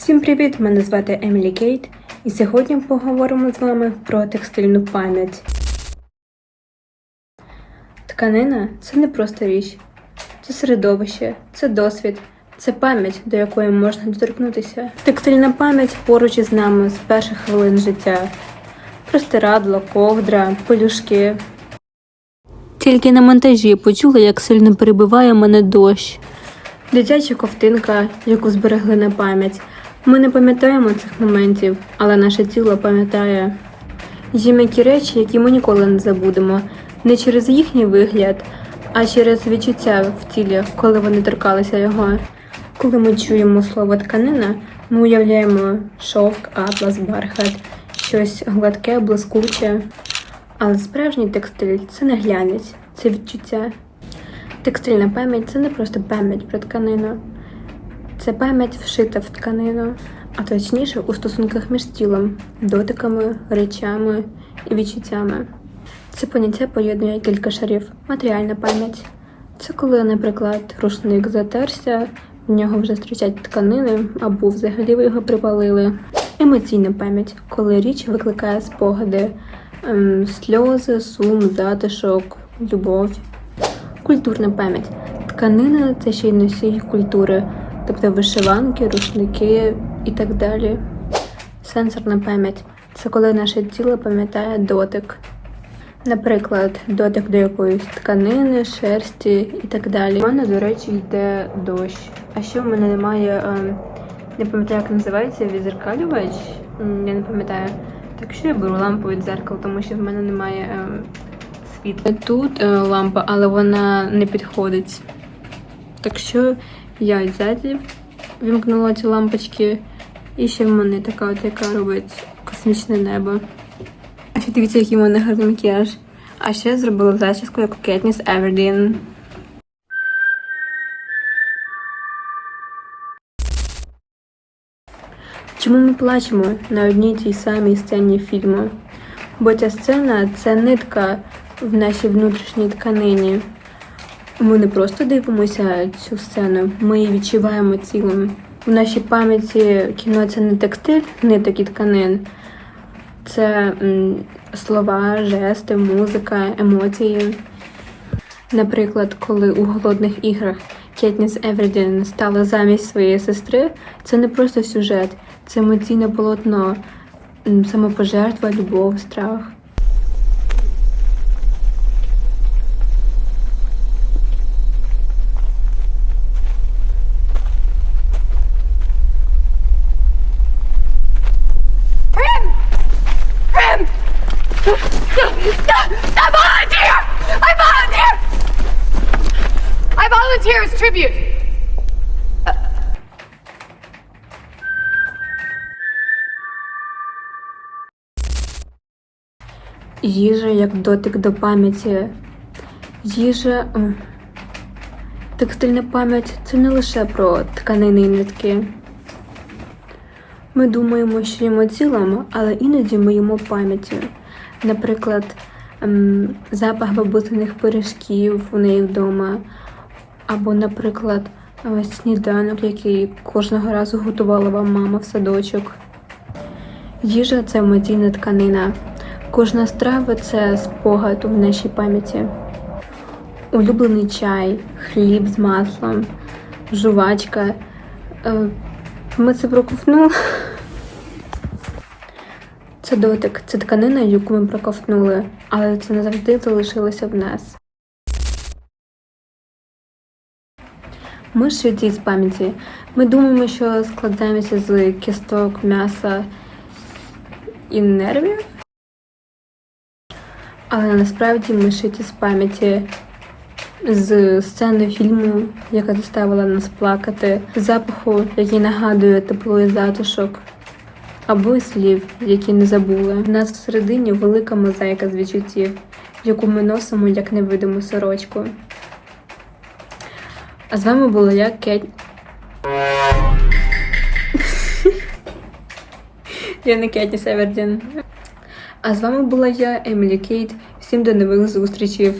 Всім привіт! Мене звати Емілі Кейт, і сьогодні поговоримо з вами про текстильну пам'ять. Тканина це не просто річ, це середовище, це досвід, це пам'ять, до якої можна доторкнутися. Текстильна пам'ять поруч із нами з перших хвилин життя. Простирадло, ковдра, полюшки. Тільки на монтажі почула, як сильно перебиває мене дощ. Дитяча ковтинка, яку зберегли на пам'ять. Ми не пам'ятаємо цих моментів, але наше тіло пам'ятає. Є речі, які ми ніколи не забудемо, не через їхній вигляд, а через відчуття в тілі, коли вони торкалися його. Коли ми чуємо слово тканина, ми уявляємо шовк, атлас, бархат, щось гладке, блискуче. Але справжній текстиль це не глянець, це відчуття. Текстильна пам'ять це не просто пам'ять про тканину. Це пам'ять вшита в тканину, а точніше у стосунках між тілом, дотиками, речами і відчуттями. Це поняття поєднує кілька шарів. Матеріальна пам'ять. Це коли, наприклад, рушник затерся, в нього вже зустрічать тканини або взагалі ви його припалили. Емоційна пам'ять, коли річ викликає спогади, ем, сльози, сум, затишок, любов. Культурна пам'ять. Тканина це ще й носій культури, тобто вишиванки, рушники і так далі. Сенсорна пам'ять це коли наше тіло пам'ятає дотик. Наприклад, дотик до якоїсь тканини, шерсті і так далі. У мене, до речі, йде дощ. А ще в мене немає, ем, не пам'ятаю, як називається, відзеркалювач. Я не пам'ятаю. Так що я беру лампу від зеркала, тому що в мене немає ем, світла. Тут е, лампа, але вона не підходить. Так що я ззаді вімкнула ці лампочки. І ще в мене така от, яка робить космічне небо. А ще дивіться, який в мене гарний макіяж. А ще зробила зачіску як Кетніс Евердін. Чому ми плачемо на одній тій самій сцені фільму? Бо ця сцена це нитка в нашій внутрішній тканині. Ми не просто дивимося цю сцену, ми її відчуваємо цілим. В нашій пам'яті кіно це не текстиль, ниток і тканин. Це слова, жести, музика, емоції. Наприклад, коли у голодних іграх Кетніс Евердін стала замість своєї сестри, це не просто сюжет, це емоційне полотно, самопожертва, любов, страх. I volunteer! I volunteer! I volunteer as tribute! Їжа як дотик до пам'яті. Їжа. Текстильна пам'ять це не лише про тканини і нитки. Ми думаємо, що їмо тілом, але іноді ми їмо пам'яттю. Наприклад, ем, запах бабусиних пиріжків у неї вдома, або, наприклад, ось сніданок, який кожного разу готувала вам мама в садочок. Їжа це емоційна тканина. Кожна страва це спогад у нашій пам'яті. Улюблений чай, хліб з маслом, жувачка. Е, Ми це проковтнули. Це дотик, це тканина, яку ми проковтнули, але це не завжди залишилося в нас. Ми шиті з пам'яті. Ми думаємо, що складаємося з кісток, м'яса і нервів. Але насправді ми шиті з пам'яті з сцени фільму, яка заставила нас плакати, запаху, який нагадує тепло і затишок, або слів, які не забули. В нас всередині велика мозаїка з відчуттів, яку ми носимо як невидиму сорочку. А з вами була я, Кеть. Я не Кетні Севердін. А з вами була я, Емілі Кейт. Всім до нових зустрічей.